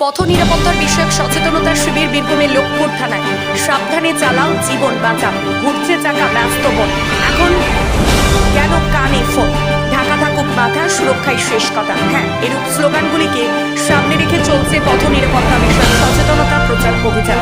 পথ নিরাপত্তার বিষয়ক সচেতনতার শিবির বীরভূমের লোকপুর থানায়। সাবধানে চালাও, জীবন বাঁচাও। ঘুরছে চাকা, ব্যস্ত বন এখন কেন কানে ফোন? ঢাকা থাকুক মাথা সুরক্ষায় শেষ কথা। হ্যাঁ এরূপ স্লোগানগুলিকে সামনে রেখে চলছে পথ নিরাপত্তা বিষয়ক সচেতনতা প্রচার অভিযান।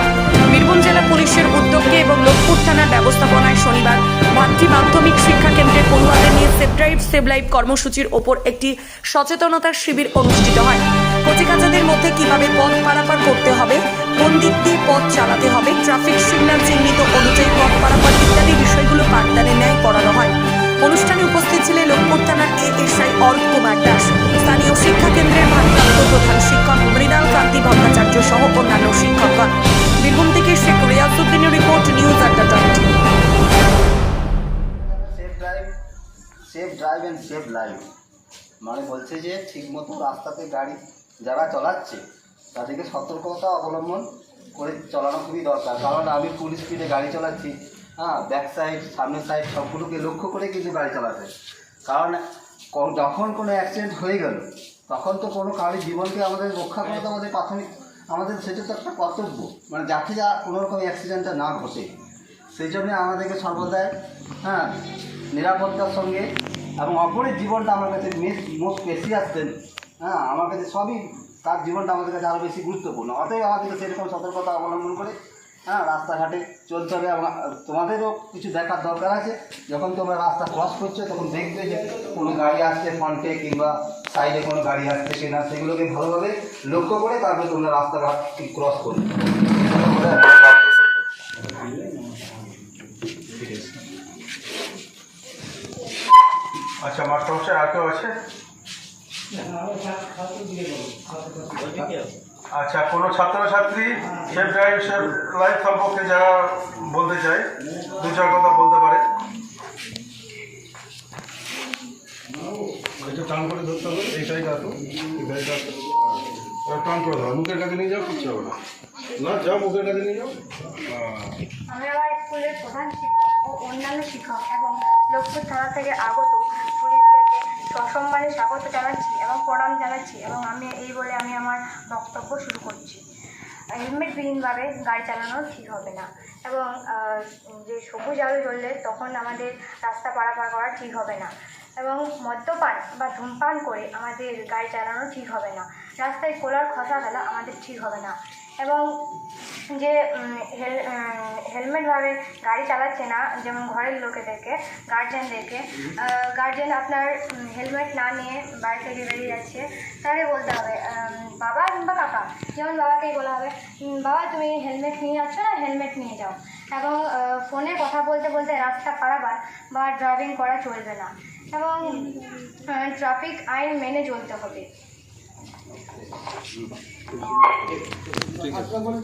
বীরভূম জেলা পুলিশের উদ্যোগে এবং লোকপুর থানার ব্যবস্থাপনায় শনিবার ভাতৃ মাধ্যমিক শিক্ষা কেন্দ্রের পড়ুয়াদের নিয়ে সেভ ড্রাইভ, সেভ লাইভ কর্মসূচির ওপর একটি সচেতনতার শিবির অনুষ্ঠিত হয়। কচিকাচাদের মধ্যে কীভাবে পথ পারাপার করতে হবে, কোন দিক দিয়ে পথ চালাতে হবে ট্রাফিক সিগন্যাল চিহ্নিত অনুযায়ী পথ পারাপার ইত্যাদি বিষয়গুলো পাঠদানে ন্যায় পড়ানো হয়। অনুষ্ঠানে উপস্থিত ছিলেন লোকপুর থানার এএসআই অর্ক কুমার দাস, স্থানীয় শিক্ষা কেন্দ্রের ভারপ্রাপ্ত প্রধান শিক্ষক মৃণাল কান্তি ভট্টাচার্য সহ অন্যান্য শিক্ষকগণ। বীরভূম থেকে Sheikh রিয়াজউদ্দিনের report news Adda twenty safe drive safe and save life মানে বলছে যে ঠিকমতো রাস্তাতে গাড়ি যারা চালাচ্ছে, তাদেরকে সতর্কতা অবলম্বন করে চালানো খুবই দরকার। কারণ আমি ফুল স্পিডে গাড়ি চালাচ্ছি হ্যাঁ ব্যাক সাইড সামনের সাইড সবগুলোকে লক্ষ্য করে কিন্তু গাড়ি চালাতে। কারণ যখন কোনো অ্যাক্সিডেন্ট হয়ে গেল, তখন তো কোনো কারোর জীবনকে আমাদের রক্ষা করা তো আমাদের প্রাথমিক আমাদের সেটা তো একটা কর্তব্য। মানে যাতে যা কোনোরকম অ্যাক্সিডেন্টটা না ঘটে। সেই জন্যে আমাদেরকে সর্বদাই হ্যাঁ নিরাপত্তার সঙ্গে এবং অপরের জীবনটা আমার কাছে মোস্ট দেন হ্যাঁ আমার কাছে সবই তার জীবনটা আমাদের কাছে আরও বেশি গুরুত্বপূর্ণ। অতএব আমাদেরকে সেরকম সতর্কতা অবলম্বন করে হ্যাঁ রাস্তাঘাটে চলতে হবে এবং তোমাদেরও কিছু দেখার দরকার আছে। যখন তোমরা রাস্তা ক্রস করছ, তখন দেখবে যে কোনো গাড়ি আসছে ফ্রন্টে কিংবা সাইডে কোনো গাড়ি আসছে কিনা, সেগুলোকে ভালোভাবে লক্ষ্য করে তারপরে তোমরা রাস্তাঘাট ক্রস করবে আচ্ছা মাস্টারমশাই, আর কেউ আছে? আচ্ছা কোনো ছাত্রছাত্রী সেফ ড্রাইভ সেফ লাইফ সম্পর্কে যারা বলতে চায় দু চার কথা বলতে পারে। এটা টান করে ধরতে হবে এইটাই কাটো এই গাড়িটা এবার টান করে ধরো মুখের কাছে নিয়ে যাও কিচ্ছু হবে না। না যাও মুখের কাছে নিয়ে যাও। হ্যাঁ। স্কুলের প্রধান শিক্ষক ও অন্যান্য শিক্ষক এবং লক্ষ্মীর থানা থেকে আগত সসম্মানে স্বাগত জানাচ্ছি এবং প্রণাম জানাচ্ছি এবং আমি এই বলে আমি আমার বক্তব্য শুরু করছি। হেলমেটবিহীনভাবে গাড়ি চালানো ঠিক হবে না এবং যে সবুজ আলো জ্বললে তখন আমাদের রাস্তা পারাপার করা ঠিক হবে না এবং মদ্যপান বা ধূমপান করে আমাদের গাড়ি চালানো ঠিক হবে না। রাস্তায় কোলার খসা ফেলা আমাদের ঠিক হবে না। এবং যে হেলমেটভাবে গাড়ি চালাচ্ছে না যেমন ঘরের লোকেদেরকে গার্জেনদেরকে গার্জেন আপনার হেলমেট না নিয়ে বাড়ি থেকে বেরিয়ে যাচ্ছে। তাহলে বলতে হবে বাবা কিংবা কাকা যেমন বাবাকেই বলা হবে বাবা তুমি হেলমেট নিয়ে যাচ্ছ না হেলমেট নিয়ে যাও। এবং ফোনে কথা বলতে বলতে রাস্তা পারাবার বা ড্রাইভিং করা চলবে না। এবং ট্রাফিক আইন মেনে চলতে হবে। 嗯